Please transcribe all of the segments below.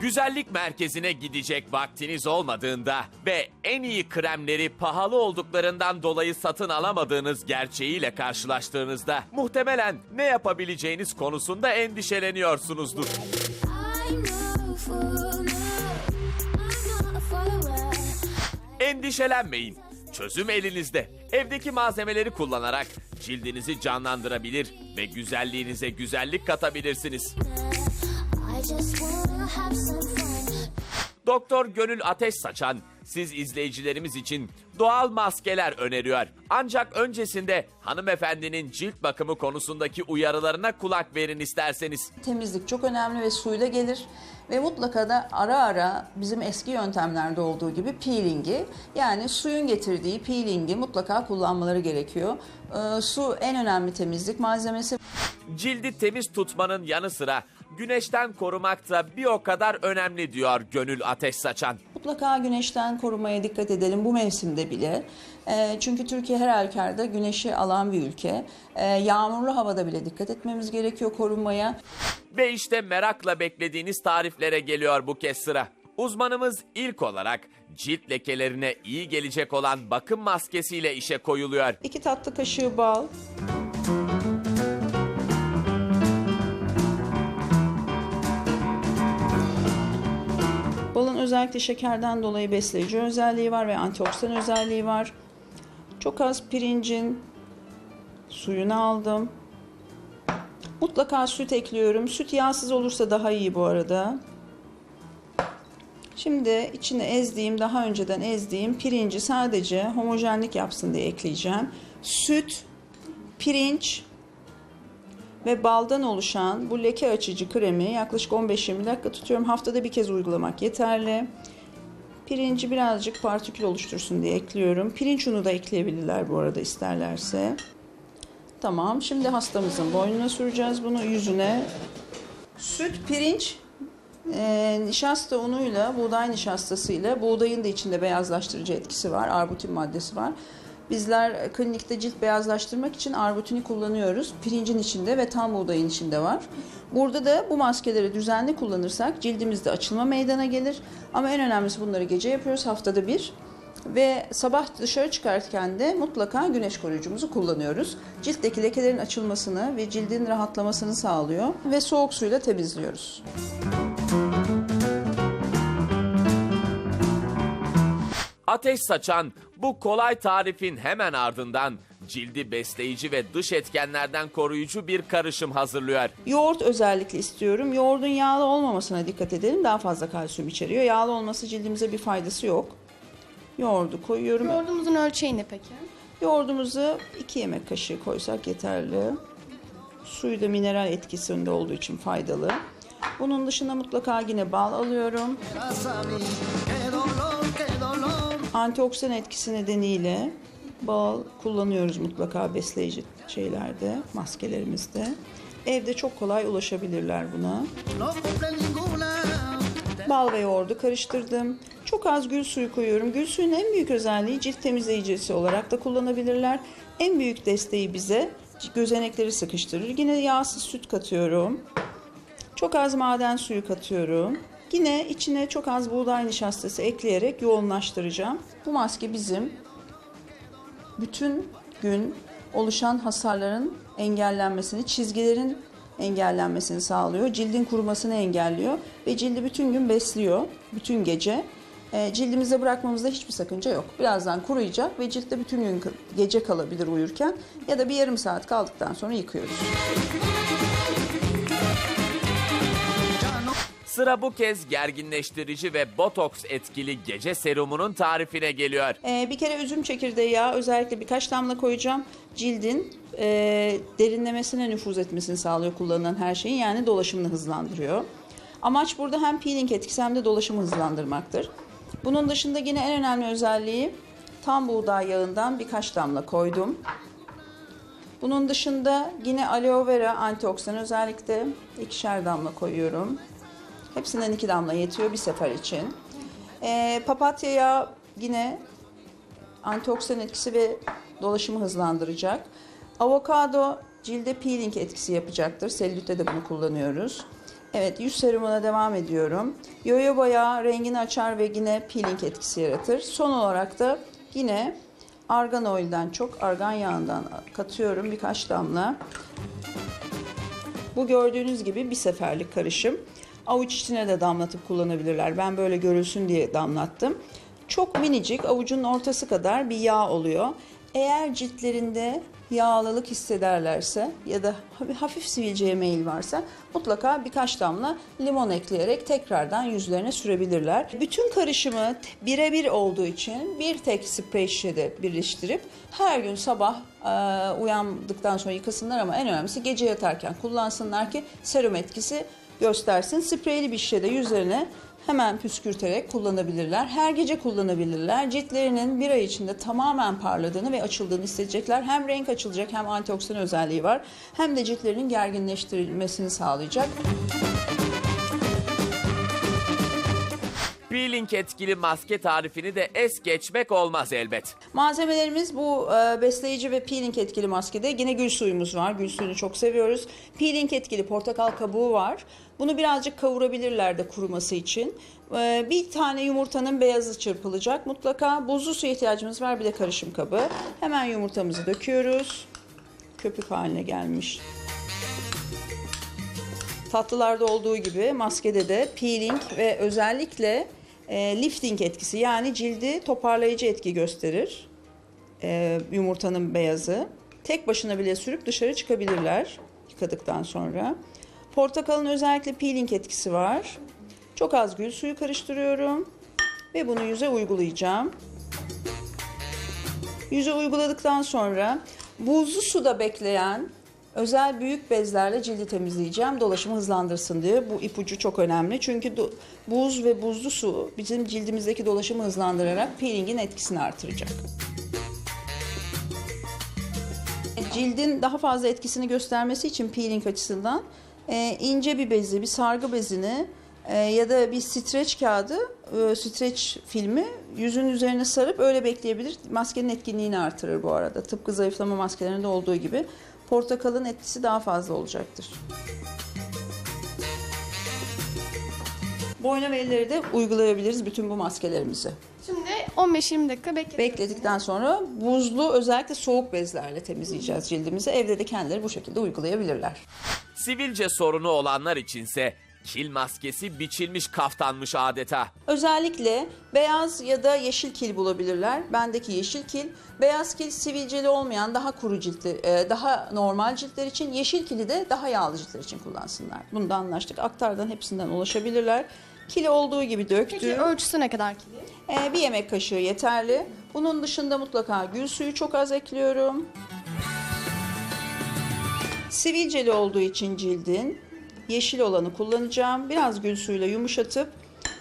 Güzellik merkezine gidecek vaktiniz olmadığında ve en iyi kremleri pahalı olduklarından dolayı satın alamadığınız gerçeğiyle karşılaştığınızda muhtemelen ne yapabileceğiniz konusunda endişeleniyorsunuzdur. Endişelenmeyin. Çözüm elinizde. Evdeki malzemeleri kullanarak cildinizi canlandırabilir ve güzelliğinize güzellik katabilirsiniz. I just wanna have some fun. Doktor Gönül Ateş Saçan siz izleyicilerimiz için doğal maskeler öneriyor. Ancak öncesinde hanımefendinin cilt bakımı konusundaki uyarılarına kulak verin isterseniz. Temizlik çok önemli ve suyla gelir. Ve mutlaka da ara ara bizim eski yöntemlerde olduğu gibi peelingi yani suyun getirdiği peelingi mutlaka kullanmaları gerekiyor. Ee, su en önemli temizlik malzemesi. Cildi temiz tutmanın yanı sıra güneşten korumak da bir o kadar önemli diyor Gönül Ateş Saçan. Mutlaka güneşten korumaya dikkat edelim bu mevsimde bile. Ee, çünkü Türkiye her halükarda güneşi alan bir ülke. Ee, yağmurlu havada bile dikkat etmemiz gerekiyor korunmaya. Ve işte merakla beklediğiniz tariflere geliyor bu kez sıra. Uzmanımız ilk olarak cilt lekelerine iyi gelecek olan bakım maskesiyle işe koyuluyor. 2 tatlı kaşığı bal, özellikle şekerden dolayı besleyici özelliği var ve antioksidan özelliği var. Çok az pirincin suyunu aldım. Mutlaka süt ekliyorum. Süt yağsız olursa daha iyi bu arada. Şimdi içine ezdiğim, daha önceden ezdiğim pirinci sadece homojenlik yapsın diye ekleyeceğim. Süt, pirinç ve baldan oluşan bu leke açıcı kremi yaklaşık 15-20 dakika tutuyorum. Haftada bir kez uygulamak yeterli. Pirinci birazcık partikül oluştursun diye ekliyorum. Pirinç unu da ekleyebilirler bu arada isterlerse. Tamam. Şimdi hastamızın boynuna süreceğiz bunu yüzüne. Süt, pirinç, e, nişasta unuyla, buğday nişastasıyla, buğdayın da içinde beyazlaştırıcı etkisi var, arbutin maddesi var. Bizler klinikte cilt beyazlaştırmak için arbutini kullanıyoruz. Pirincin içinde ve tam buğdayın içinde var. Burada da bu maskeleri düzenli kullanırsak cildimizde açılma meydana gelir. Ama en önemlisi bunları gece yapıyoruz haftada bir. Ve sabah dışarı çıkarken de mutlaka güneş koruyucumuzu kullanıyoruz. Ciltteki lekelerin açılmasını ve cildin rahatlamasını sağlıyor ve soğuk suyla temizliyoruz. Ateş saçan bu kolay tarifin hemen ardından cildi besleyici ve dış etkenlerden koruyucu bir karışım hazırlıyor. Yoğurt özellikle istiyorum. Yoğurdun yağlı olmamasına dikkat edelim. Daha fazla kalsiyum içeriyor. Yağlı olması cildimize bir faydası yok. Yoğurdu koyuyorum. Yoğurdumuzun ölçeği ne peki? Yoğurdumuzu 2 yemek kaşığı koysak yeterli. Suyu da mineral etkisinde olduğu için faydalı. Bunun dışında mutlaka yine bal alıyorum. Antioksidan etkisi nedeniyle bal kullanıyoruz mutlaka besleyici şeylerde, maskelerimizde. Evde çok kolay ulaşabilirler buna. Bal ve yoğurdu karıştırdım. Çok az gül suyu koyuyorum. Gül suyunun en büyük özelliği cilt temizleyicisi olarak da kullanabilirler. En büyük desteği bize gözenekleri sıkıştırır. Yine yağsız süt katıyorum. Çok az maden suyu katıyorum. Yine içine çok az buğday nişastası ekleyerek yoğunlaştıracağım. Bu maske bizim bütün gün oluşan hasarların engellenmesini, çizgilerin engellenmesini sağlıyor. Cildin kurumasını engelliyor ve cildi bütün gün besliyor, bütün gece. E, cildimize bırakmamızda hiçbir sakınca yok. Birazdan kuruyacak ve ciltte bütün gün gece kalabilir uyurken ya da bir yarım saat kaldıktan sonra yıkıyoruz. Sıra bu kez gerginleştirici ve botoks etkili gece serumunun tarifine geliyor. Ee, bir kere üzüm çekirdeği yağı özellikle birkaç damla koyacağım. Cildin e, derinlemesine nüfuz etmesini sağlıyor kullanılan her şeyin. Yani dolaşımını hızlandırıyor. Amaç burada hem peeling etkisi hem de dolaşımı hızlandırmaktır. Bunun dışında yine en önemli özelliği tam buğday yağından birkaç damla koydum. Bunun dışında yine aloe vera antioksidan özellikle ikişer damla koyuyorum. Hepsinden iki damla yetiyor bir sefer için. Ee, papatya yağı yine antioksidan etkisi ve dolaşımı hızlandıracak. Avokado cilde peeling etkisi yapacaktır. Selülitte de bunu kullanıyoruz. Evet yüz serumuna devam ediyorum. Yoyoba yağı rengini açar ve yine peeling etkisi yaratır. Son olarak da yine argan oil'den çok argan yağından katıyorum birkaç damla. Bu gördüğünüz gibi bir seferlik karışım. Avuç içine de damlatıp kullanabilirler. Ben böyle görülsün diye damlattım. Çok minicik avucun ortası kadar bir yağ oluyor. Eğer ciltlerinde yağlılık hissederlerse ya da hafif sivilceye meyil varsa mutlaka birkaç damla limon ekleyerek tekrardan yüzlerine sürebilirler. Bütün karışımı birebir olduğu için bir tek sprey şişede birleştirip her gün sabah e, uyandıktan sonra yıkasınlar ama en önemlisi gece yatarken kullansınlar ki serum etkisi göstersin. Spreyli bir şişede yüzlerine hemen püskürterek kullanabilirler. Her gece kullanabilirler. Ciltlerinin bir ay içinde tamamen parladığını ve açıldığını hissedecekler. Hem renk açılacak hem antioksidan özelliği var. Hem de ciltlerinin gerginleştirilmesini sağlayacak. Peeling etkili maske tarifini de es geçmek olmaz elbet. Malzemelerimiz bu e, besleyici ve peeling etkili maskede. Yine gül suyumuz var. Gül suyunu çok seviyoruz. Peeling etkili portakal kabuğu var. Bunu birazcık kavurabilirler de kuruması için. E, bir tane yumurtanın beyazı çırpılacak. Mutlaka buzlu suya ihtiyacımız var. Bir de karışım kabı. Hemen yumurtamızı döküyoruz. Köpük haline gelmiş. Tatlılarda olduğu gibi maskede de peeling ve özellikle e, lifting etkisi yani cildi toparlayıcı etki gösterir. E, yumurtanın beyazı. Tek başına bile sürüp dışarı çıkabilirler yıkadıktan sonra. Portakalın özellikle peeling etkisi var. Çok az gül suyu karıştırıyorum ve bunu yüze uygulayacağım. Yüze uyguladıktan sonra buzlu suda bekleyen özel büyük bezlerle cildi temizleyeceğim. Dolaşımı hızlandırsın diye. Bu ipucu çok önemli. Çünkü buz ve buzlu su bizim cildimizdeki dolaşımı hızlandırarak peelingin etkisini artıracak. Cildin daha fazla etkisini göstermesi için peeling açısından e, ince bir bezi, bir sargı bezini e, ya da bir streç kağıdı, e, streç filmi yüzün üzerine sarıp öyle bekleyebilir. Maskenin etkinliğini artırır bu arada. Tıpkı zayıflama maskelerinde olduğu gibi. Portakalın etkisi daha fazla olacaktır. Boyna ve elleri de uygulayabiliriz bütün bu maskelerimizi. Şimdi 15-20 dakika bekledik. Bekledikten sonra buzlu özellikle soğuk bezlerle temizleyeceğiz cildimizi. Evde de kendileri bu şekilde uygulayabilirler. Sivilce sorunu olanlar içinse kil maskesi biçilmiş kaftanmış adeta. Özellikle beyaz ya da yeşil kil bulabilirler. Bendeki yeşil kil. Beyaz kil sivilceli olmayan daha kuru ciltli, e, daha normal ciltler için. Yeşil kili de daha yağlı ciltler için kullansınlar. Bunu da anlaştık. Aktardan hepsinden ulaşabilirler. Kili olduğu gibi döktü. Peki ölçüsü ne kadar kili? Ee, bir yemek kaşığı yeterli. Bunun dışında mutlaka gül suyu çok az ekliyorum. Sivilceli olduğu için cildin yeşil olanı kullanacağım. Biraz gül suyuyla yumuşatıp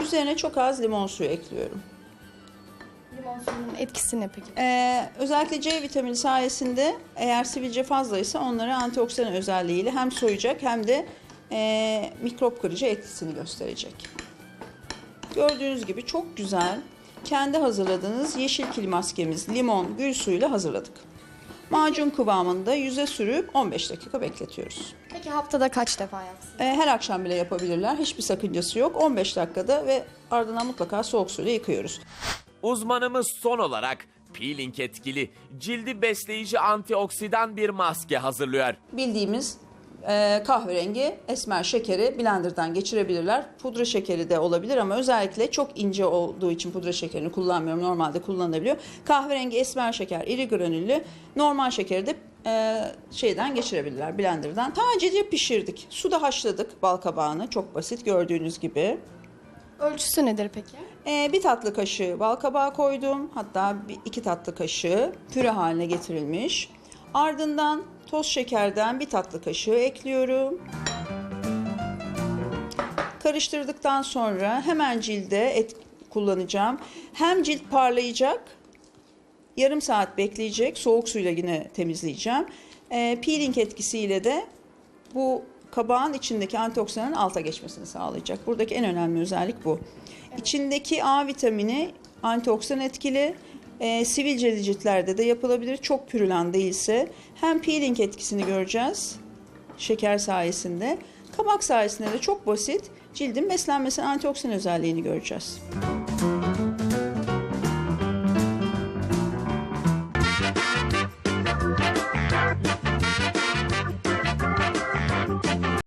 üzerine çok az limon suyu ekliyorum. Limon suyunun etkisi ne peki? Ee, özellikle C vitamini sayesinde eğer sivilce fazlaysa onları antioksidan özelliğiyle hem soyacak hem de e, mikrop kırıcı etkisini gösterecek. Gördüğünüz gibi çok güzel kendi hazırladığınız yeşil kil maskemiz limon gül suyuyla hazırladık. Macun kıvamında yüze sürüp 15 dakika bekletiyoruz. Peki haftada kaç defa yapsın? Ee, her akşam bile yapabilirler. Hiçbir sakıncası yok. 15 dakikada ve ardından mutlaka soğuk suyla yıkıyoruz. Uzmanımız son olarak peeling etkili, cildi besleyici antioksidan bir maske hazırlıyor. bildiğimiz e, kahverengi esmer şekeri blenderdan geçirebilirler. Pudra şekeri de olabilir ama özellikle çok ince olduğu için pudra şekerini kullanmıyorum. Normalde kullanılabiliyor. Kahverengi esmer şeker iri granüllü. Normal şekeri de e, şeyden geçirebilirler blenderdan. Tacece pişirdik. Suda haşladık bal kabağını. Çok basit gördüğünüz gibi. Ölçüsü nedir peki? Ee, bir tatlı kaşığı bal kabağı koydum. Hatta bir, iki tatlı kaşığı püre haline getirilmiş. Ardından toz şekerden bir tatlı kaşığı ekliyorum. Karıştırdıktan sonra hemen cilde et kullanacağım. Hem cilt parlayacak, yarım saat bekleyecek. Soğuk suyla yine temizleyeceğim. Ee, peeling etkisiyle de bu kabağın içindeki antioksidanın alta geçmesini sağlayacak. Buradaki en önemli özellik bu. İçindeki A vitamini antioksidan etkili. E, sivilceli ciltlerde de yapılabilir. Çok pürülen değilse hem peeling etkisini göreceğiz şeker sayesinde. Kabak sayesinde de çok basit cildin beslenmesinin antioksidan özelliğini göreceğiz.